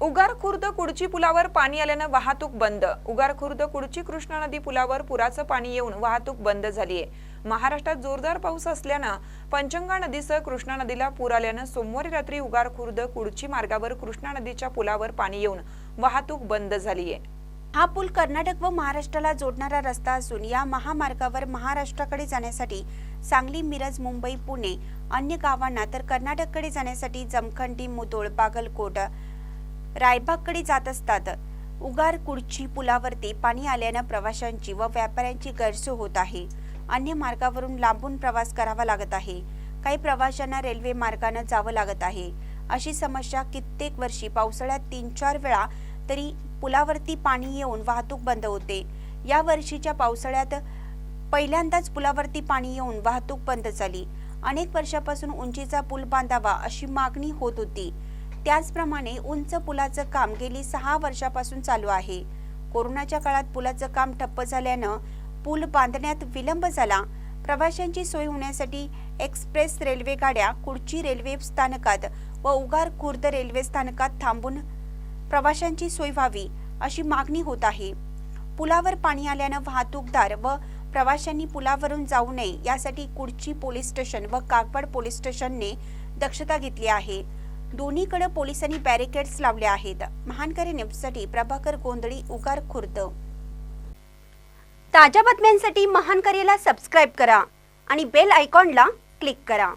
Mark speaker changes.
Speaker 1: उगार खुर्द कुडची पुलावर पाणी आल्यानं वाहतूक बंद. उगार खुर्द कुडची कृष्णा नदी पुलावर पुराचं पाणी येऊन वाहतूक बंद झालीय. महाराष्ट्रात जोरदार पाऊस असल्यानं पंचंगा नदीसह कृष्णा नदीला पूर आल्यानं सोमवारी रात्री उगार खुर्द कुडची मार्गावर कृष्णा नदीच्या पुलावर पाणी येऊन वाहतूक बंद झालीय.
Speaker 2: हा पूल कर्नाटक व महाराष्ट्राला जोडणारा रस्ता असून या महामार्गावर महाराष्ट्राकडे जाण्यासाठी सांगली मिरज मुंबई पुणे अन्य गावांना तर कर्नाटककडे जाण्यासाठी जमखंडी मुदोळ बागलकोट रायबागकडे जात असतात. उगार कुडची पुलावरती पाणी आल्यानं प्रवाशांची व व्यापाऱ्यांची गैरसोय होत आहे. अन्य मार्गावरून लांबून प्रवास करावा लागत आहे. काही प्रवाशांना रेल्वे मार्गानं जावं लागत आहे. अशी समस्या कित्येक वर्षी पावसाळ्यात तीन चार वेळा तरी पुलावरती पाणी येऊन वाहतूक बंद होते. या वर्षीच्या पावसाळ्यात पहिल्यांदाच पुलावरती पाणी येऊन वाहतूक बंद झाली. अनेक वर्षापासून उंचीचा पूल बांधावा अशी मागणी होत होती. त्याचप्रमाणे उंच पुलाचं काम गेली सहा वर्षापासून चालू आहे. कोरोनाच्या काळात पुलाचं काम ठप्प झाल्यानं पूल बांधण्यात विलंब झाला. प्रवाशांची सोय होण्यासाठी एक्सप्रेस रेल्वे गाड्या कुडची रेल्वे स्थानकात व उगार खुर्द रेल्वे स्थानकात थांबून प्रवाशांची सोय व्हावी अशी मागणी होत आहे. पुलावर पाणी आल्यानं वाहतूकदार व प्रवाशांनी पुलावरून जाऊ नये यासाठी कुडची पोलीस स्टेशन व कागवाड पोलीस स्टेशनने दक्षता घेतली आहे. दोन्हीकडे पोलिसांनी बॅरिकेड्स लावले आहेत. महानकरी न्यूजसाठी प्रभाकर गोंधळी उगार खुर्द. ताज्या बातम्यांसाठी महानकरीला सबस्क्राईब करा आणि बेल आयकॉनला क्लिक करा.